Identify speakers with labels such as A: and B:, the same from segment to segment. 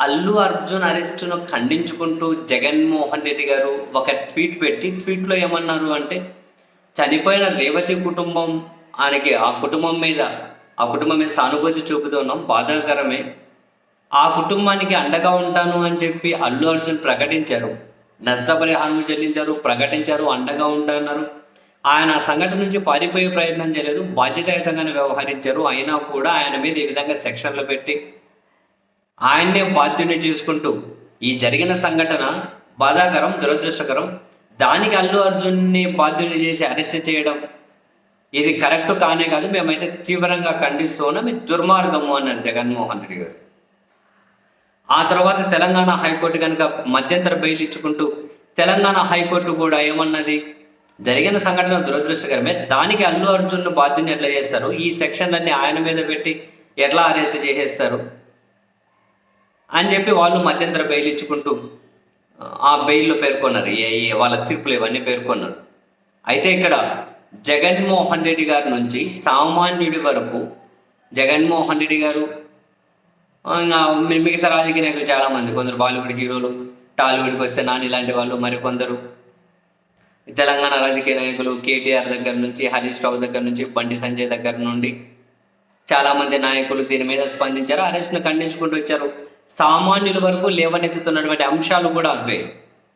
A: అల్లు అర్జున్ అరెస్టును ఖండించుకుంటూ జగన్మోహన్ రెడ్డి గారు ఒక ట్వీట్ పెట్టి ట్వీట్లో ఏమన్నారు అంటే చనిపోయిన రేవతి కుటుంబం ఆయనకి ఆ కుటుంబం మీద ఆ కుటుంబం మీద సానుభూతి చూపుతున్నాం బాధాకరమే. ఆ కుటుంబానికి అండగా ఉంటాను అని చెప్పి అల్లు అర్జున్ ప్రకటించారు. నష్టపరిహారం చెల్లించారు ప్రకటించారు అండగా ఉంటాన్నారు ఆయన ఆ సంఘటన నుంచి పారిపోయే ప్రయత్నం చేయలేదు బాధ్యతాయుతంగానే వ్యవహరించారు. అయినా కూడా ఆయన మీద ఈ విధంగా సెక్షన్లు పెట్టి ఆయన్నే బాధ్యుని చేసుకుంటూ ఈ జరిగిన సంఘటన బాధాకరం దురదృష్టకరం. దానికి అల్లు అర్జున్ని బాధ్యుని చేసి అరెస్ట్ చేయడం. ఇది కరెక్ట్ కానే కాదు మేమైతే తీవ్రంగా ఖండిస్తూ ఉన్నాం. ఇది దుర్మార్గము అన్నారు జగన్మోహన్ రెడ్డి గారు. ఆ తర్వాత తెలంగాణ హైకోర్టు కనుక మధ్యంతర బెయిల్ ఇచ్చుకుంటూ తెలంగాణ హైకోర్టు కూడా ఏమన్నది? జరిగిన సంఘటన దురదృష్టకరమే. దానికి అల్లు అర్జున్ బాధ్యుని ఎట్లా చేస్తారు? ఈ సెక్షన్లన్నీ ఆయన మీద పెట్టి ఎట్లా అరెస్ట్ చేసేస్తారు? అని చెప్పి వాళ్ళు మధ్యంతర బెయిల్ ఇచ్చుకుంటూ ఆ బెయిల్లో పేర్కొన్నారు. ఏ వాళ్ళ తీర్పులు ఇవన్నీ పేర్కొన్నారు. అయితే ఇక్కడ జగన్మోహన్ రెడ్డి గారి నుంచి సామాన్యుడి వరకు జగన్మోహన్ రెడ్డి గారు ఇంకా మిగతా రాజకీయ నాయకులు చాలామంది. కొందరు బాలీవుడ్ హీరోలు టాలీవుడ్కి వస్తే నాని ఇలాంటి వాళ్ళు మరి కొందరు తెలంగాణ రాజకీయ నాయకులు కేటీఆర్ దగ్గర నుంచి హరీష్ రావు దగ్గర నుంచి బండి సంజయ్ దగ్గర నుండి చాలా మంది నాయకులు దీని మీద స్పందించారు. అరెస్ట్ను ఖండించుకుంటూ వచ్చారు. సామాన్యుల వరకు లేవనెత్తుతున్నటువంటి అంశాలు కూడా అవే.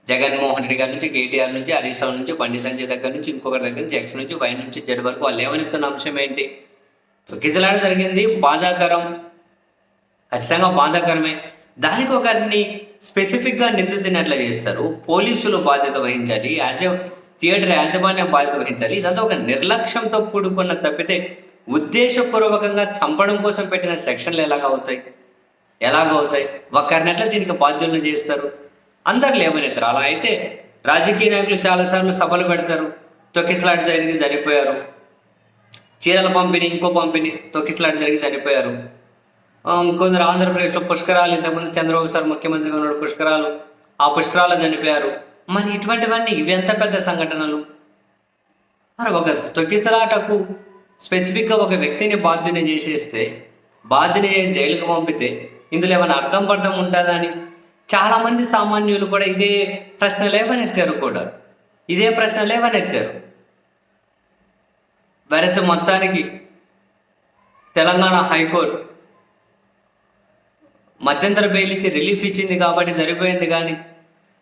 A: జగన్మోహన్ రెడ్డి గారి నుంచి కేటీఆర్ నుంచి హరీష్ రావు నుంచి బండి సంజయ్ దగ్గర నుంచి ఇంకొకరి దగ్గర నుంచి ఎక్స్ నుంచి వై నుంచి జడ్ వరకు వాళ్ళు లేవనెత్తున్న అంశం ఏంటి? గిజలాడ జరిగింది బాధాకరం. ఖచ్చితంగా బాధాకరమే. దానికి ఒకరిని స్పెసిఫిక్గా నిందితుని చేస్తారు? పోలీసులు బాధ్యత వహించాలి యాజ థియేటర్ యాజమాన్యం బాధ్యత వహించాలి. ఇదంతా ఒక నిర్లక్ష్యంతో కూడుకున్న తప్పితే ఉద్దేశపూర్వకంగా చంపడం కోసం పెట్టిన సెక్షన్లు ఎలాగ అవుతాయి? ఎలాగవుతాయి ఒకరిని ఎట్లా దీనికి బాధ్యులను చేస్తారు అందరు లేవనెత్తారు అలా అయితే రాజకీయ నాయకులు చాలాసార్లు సభలు పెడతారు. తొక్కిసలాట జరిగి చనిపోయారు. చీరల పంపిణీ ఇంకో పంపిణీ తొక్కిసలాట జరిగి చనిపోయారు. కొందరు ఆంధ్రప్రదేశ్లో పుష్కరాలు ఇంతకుముందు చంద్రబాబు సార్ ముఖ్యమంత్రిగా ఉన్నాడు పుష్కరాలు ఆ పుష్కరాలు చనిపోయారు. మరి ఇటువంటివన్నీ ఇవి ఎంత పెద్ద సంఘటనలు? మరి ఒక తొక్కిసలాటకు స్పెసిఫిక్గా ఒక వ్యక్తిని బాధ్యుని చేసేస్తే బాధ్యుని జైలుకు పంపితే ఇందులో ఏమైనా అర్థం పర్థం ఉంటుందా అని చాలామంది సామాన్యులు కూడా ఇదే ప్రశ్న ఎత్తారు కూడా. ఇదే ప్రశ్న ఎత్తారు వెరస మొత్తానికి తెలంగాణ హైకోర్టు మధ్యంతర బెయిల్ ఇచ్చి రిలీఫ్ ఇచ్చింది కాబట్టి సరిపోయింది కానీ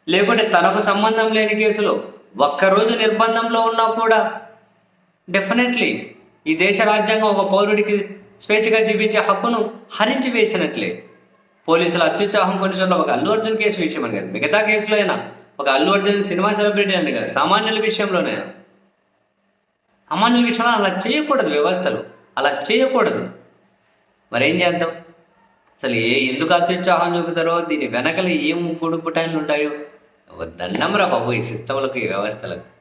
A: లేకుంటే తనకు సంబంధం లేని కేసులో ఒక్కరోజు నిర్బంధంలో ఉన్నా కూడా డెఫినెట్లీ ఈ దేశ రాజ్యాంగం ఒక పౌరుడికి స్వేచ్ఛగా జీవించే హక్కును హరించి వేసినట్లే. పోలీసుల అత్యుత్సాహం కొన్ని చోట్ల ఒక అల్లు అర్జున్ కేసు విషయం కాదు. మిగతా కేసులో అయినా ఒక అల్లు అర్జున్ సినిమా సెలబ్రిటీ అని కాదు. సామాన్యుల విషయంలోనే సామాన్యుల విషయంలో అలా చేయకూడదు వ్యవస్థలు. అలా చేయకూడదు. మరేం చేద్దాం? అసలు ఏ ఎందుకు అత్యుత్సాహం చూపుతారో దీని వెనకలు ఏం పుడుపుటాయిలు ఉంటాయో? దండం రా బాబు ఈ సిస్టంలకు ఈ వ్యవస్థలకు.